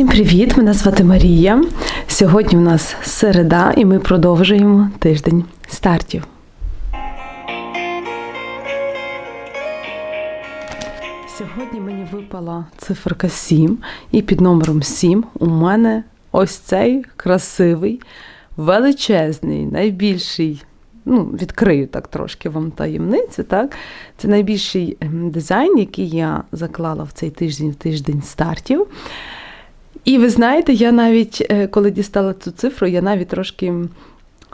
Всім привіт! Мене звати Марія. Сьогодні у нас середа, і ми продовжуємо тиждень стартів. Сьогодні мені випала циферка 7, і під номером 7 у мене ось цей красивий, величезний, найбільший. Ну, відкрию так трошки вам таємницю. Так? Це найбільший ем, дизайн, який я заклала в цей тиждень в тиждень стартів. І ви знаєте, я навіть, е, коли дістала цю цифру, я навіть трошки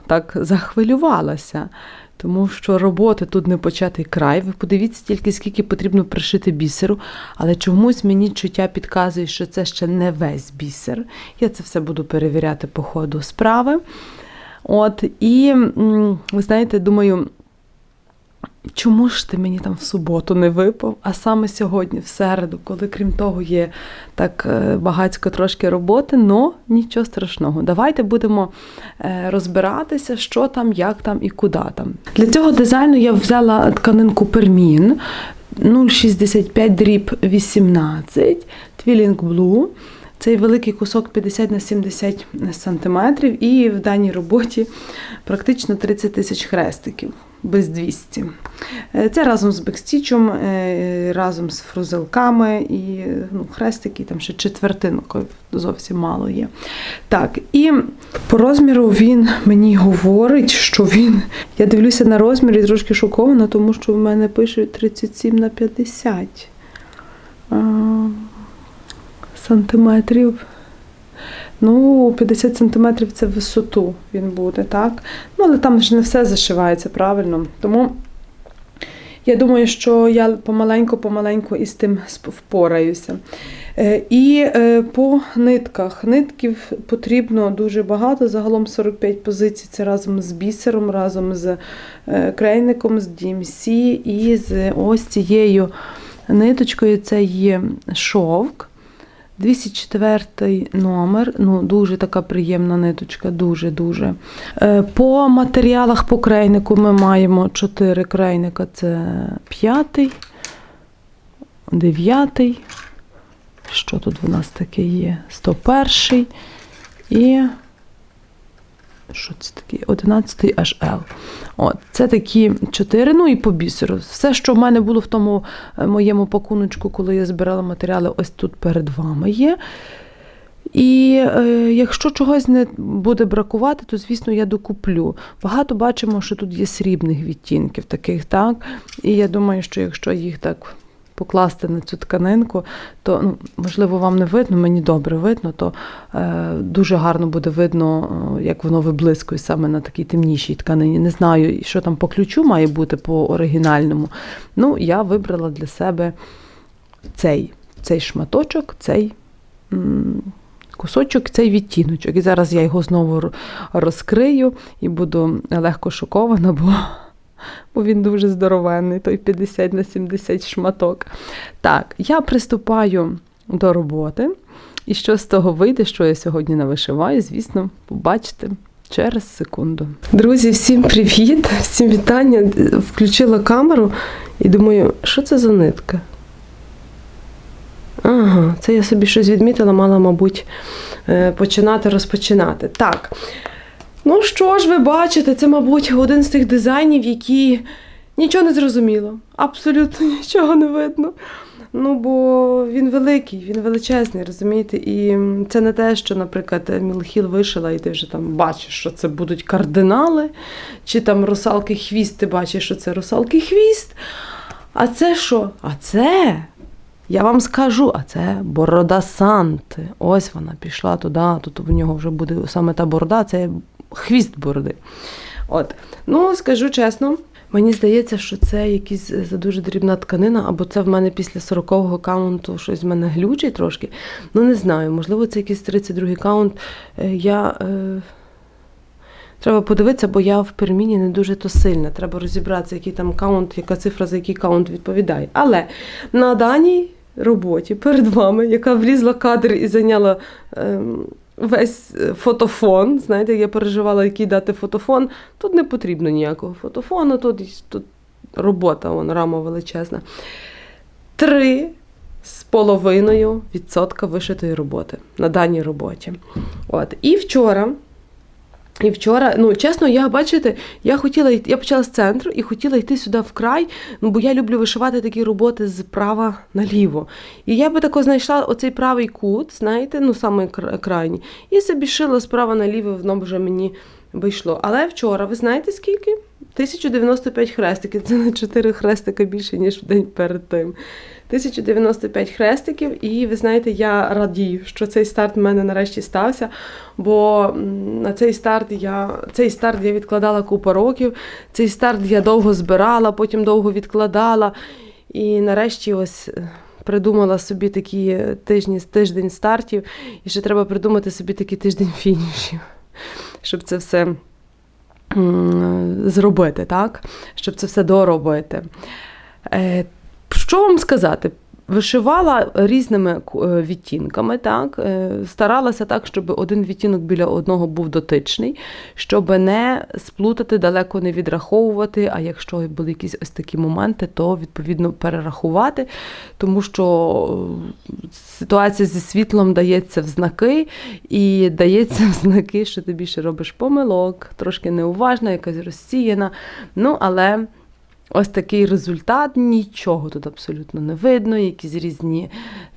так захвилювалася, тому що роботи тут не початий край. Ви подивіться тільки, скільки потрібно пришити бісеру, але чомусь мені чуття підказує, що це ще не весь бісер. Я це все буду перевіряти по ходу справи. От, І ви знаєте, думаю. Чому ж ти мені там в суботу не випав, а саме сьогодні, в середу, коли крім того є так е, багатько трошки роботи, но нічого страшного. Давайте будемо е, розбиратися, що там, як там і куди там. Для цього дизайну я взяла тканинку Пермін 0,65 дріб 18, Twilling Blue. Цей великий кусок 50 на 70 сантиметрів, і в даній роботі практично 30 тисяч хрестиків без 200. Е, Це разом з бекстічем, е, разом з фрузелками і ну, хрестики, там ще четвертинкою зовсім мало є. Так, і по розміру він мені говорить, що він. Я дивлюся на розмір і трошки шокована, тому що в мене пишуть 37 на 50 а, сантиметрів. Ну, 50 сантиметрів це висоту він буде, так? Ну, але там ж не все зашивається правильно. Тому я думаю, що я помаленьку-помаленьку із тим впораюся. Е, І е, по нитках. Нитків потрібно дуже багато, загалом 45 позицій. Це разом з бісером, разом з е, крейником, з DMC і з ось цією ниточкою. Це є шовк. 204 номер, ну дуже така приємна ниточка, дуже-дуже. Е, По матеріалах по крейнику ми маємо 4 крейника. Це 5, 9. Що тут в нас таке є? 101 і. Що це таке? 11 HL. От, це такі чотири. Ну і по бісеру. Все, що в мене було в тому е, моєму пакуночку, коли я збирала матеріали, ось тут перед вами є. І е, якщо чогось не буде бракувати, то звісно я докуплю. Багато бачимо, що тут є срібних відтінків таких, так? І я думаю, що якщо їх так покласти на цю тканинку, то ну, можливо вам не видно, мені добре видно, то е, дуже гарно буде видно, е, як воно виблискує саме на такій темнішій тканині. Не знаю, що там по ключу має бути по оригінальному. Ну, я вибрала для себе цей, цей шматочок, цей. м, Кусочок, цей відтіночок. І зараз я його знову розкрию і буду легко шокована, бо, бо він дуже здоровенний, той 50 на 70 шматок. Так, я приступаю до роботи. І що з того вийде, що я сьогодні навишиваю, звісно, побачите через секунду. Друзі, всім привіт! Всім вітання. Включила камеру і думаю, що це за нитка? Ага, це я собі щось відмітила, мала, мабуть, е, починати розпочинати. Так. Ну що ж, ви бачите, це, мабуть, один з тих дизайнів, які нічого не зрозуміло. Абсолютно нічого не видно. Ну, бо він великий, він величезний, розумієте? І це не те, що, наприклад, Мілхіл вишила, і ти вже там бачиш, що це будуть кардинали, чи там русалки хвіст, ти бачиш, що це русалки хвіст. А це що? А це я вам скажу, а це борода Санти. Ось вона пішла туди, тут у нього вже буде саме та борода, це хвіст бороди. От. Ну, скажу чесно, мені здається, що це якась е, дуже дрібна тканина, або це в мене після 40-го каунту щось в мене глючить трошки. Ну, не знаю, можливо, це якийсь 32-й каунт. Е, Я. Е... Треба подивитися, бо я в перміні не дуже то сильна. Треба розібратися, який там каунт, яка цифра за який каунт відповідає. Але на даній роботі перед вами, яка влізла кадр і зайняла ем, весь е, фотофон. Знаєте, я переживала, який дати фотофон. Тут не потрібно ніякого фотофону, тут, тут робота, вон, рама величезна. Три з половиною відсотка вишитої роботи на даній роботі. От. І вчора. І вчора, ну чесно, я бачите, я хотіла йти, я почала з центру і хотіла йти сюди в край, ну бо я люблю вишивати такі роботи з права наліво. І я би тако знайшла оцей правий кут, знаєте, ну саме кра- крайній, і собі шила справа наліво, воно вже мені вийшло. Але вчора, ви знаєте скільки? 1095 хрестиків. Це на 4 хрестика більше, ніж в день перед тим. 1095 хрестиків, і ви знаєте, я радію, що цей старт в мене нарешті стався. Бо на цей старт я цей старт я відкладала купу років. Цей старт я довго збирала, потім довго відкладала. І нарешті ось. е, Придумала собі такі тижні, тиждень стартів, і ще треба придумати собі такий тиждень фінішів, щоб це все зробити, так? Щоб це все доробити. Е, що вам сказати? Вишивала різними е, відтінками, так? Е, старалася так, щоб один відтінок біля одного був дотичний, щоб не сплутати, далеко не відраховувати. А якщо були якісь ось такі моменти, то відповідно перерахувати, тому що е, ситуація зі світлом дається в знаки, і дається в знаки, що ти більше робиш помилок, трошки неуважна, якась розсіяна. Ну, але. Ось такий результат, нічого тут абсолютно не видно, якісь різні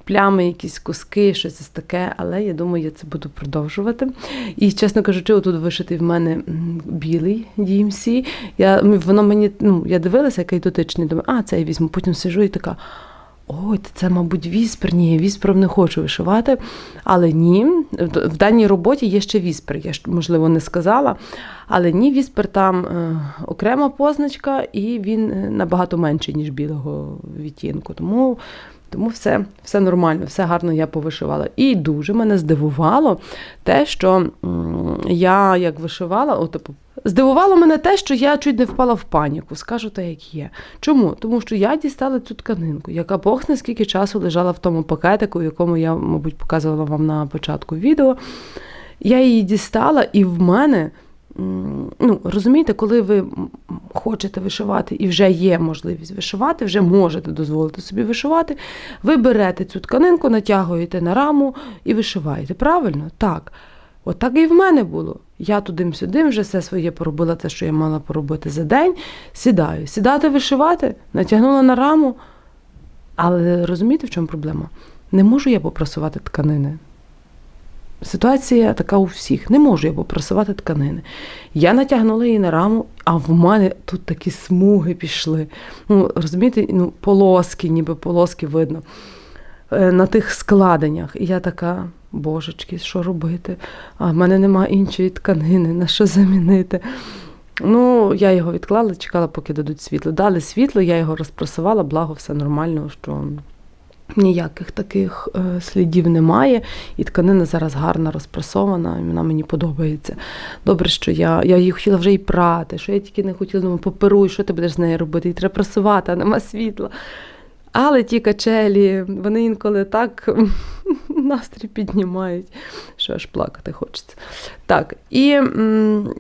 плями, якісь куски, щось таке, але я думаю, я це буду продовжувати. І, чесно кажучи, отут вишитий в мене білий DMC. Я, воно мені, ну, я дивилася, який дотичний, думаю, а, це я візьму. Потім сижу і така. Ой, це, мабуть, віспер. Ні, віспером не хочу вишивати. Але ні, в даній роботі є ще віспер, я ж, можливо, не сказала. Але ні, віспер там е, окрема позначка, і він е, набагато менший, ніж білого відтінку. Тому, тому все, все нормально, все гарно я повишивала. І дуже мене здивувало те, що я як вишивала, о, типу, здивувало мене те, що я чуть не впала в паніку, скажу те, як є. Чому? Тому що я дістала цю тканинку, яка Бог наскільки часу лежала в тому пакетику, якому я, мабуть, показувала вам на початку відео. Я її дістала, і в мене. Ну, розумієте, коли ви хочете вишивати і вже є можливість вишивати, вже можете дозволити собі вишивати, ви берете цю тканинку, натягуєте на раму і вишиваєте. Правильно? Так. От і в мене було. Я туди-сюди вже все своє поробила, те, що я мала поробити за день. Сідаю. Сідати вишивати, натягнула на раму. Але розумієте, в чому проблема? Не можу я попрасувати тканини. Ситуація така у всіх. Не можу я попрасувати тканини. Я натягнула її на раму, а в мене тут такі смуги пішли. Ну, розумієте, ну, полоски, ніби полоски видно на тих складеннях. І я така, божечки, що робити? А в мене нема іншої тканини, на що замінити? Ну, я його відклала, чекала, поки дадуть світло. Дали світло, я його розпрасувала, благо, все нормально, що ніяких таких е, слідів немає. І тканина зараз гарно розпрасована, і вона мені подобається. Добре, що я, я її хотіла вже і прати, що я тільки не хотіла, думаю, поперуй, що ти будеш з нею робити? Її треба прасувати, а нема світла. Але ті качелі, вони інколи так настрій піднімають, що аж плакати хочеться. Так, і м,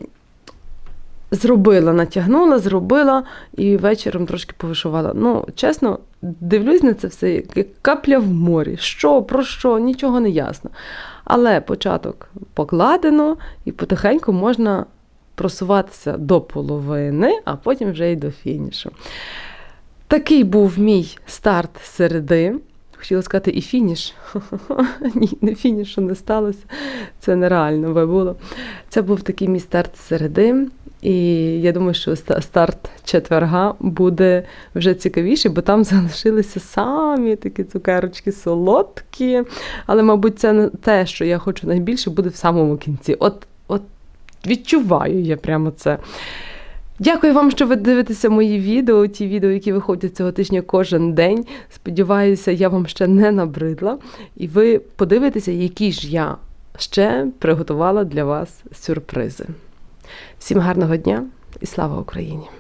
зробила, натягнула, зробила і вечором трошки повишивала. Ну, чесно, дивлюсь на це все, як капля в морі. Що, про що, нічого не ясно. Але початок покладено, і потихеньку можна просуватися до половини, а потім вже й до фінішу. Такий був мій старт середи. Хотіла сказати і фініш. Ні, не фінішу не сталося. Це нереально би було. Це був такий мій старт середи. І я думаю, що старт четверга буде вже цікавіший, бо там залишилися самі такі цукерочки солодкі. Але, мабуть, це не те, що я хочу найбільше, буде в самому кінці. От, от відчуваю я прямо це. Дякую вам, що ви дивитеся мої відео, ті відео, які виходять цього тижня кожен день. Сподіваюся, я вам ще не набридла. І ви подивитеся, які ж я ще приготувала для вас сюрпризи. Всім гарного дня і слава Україні!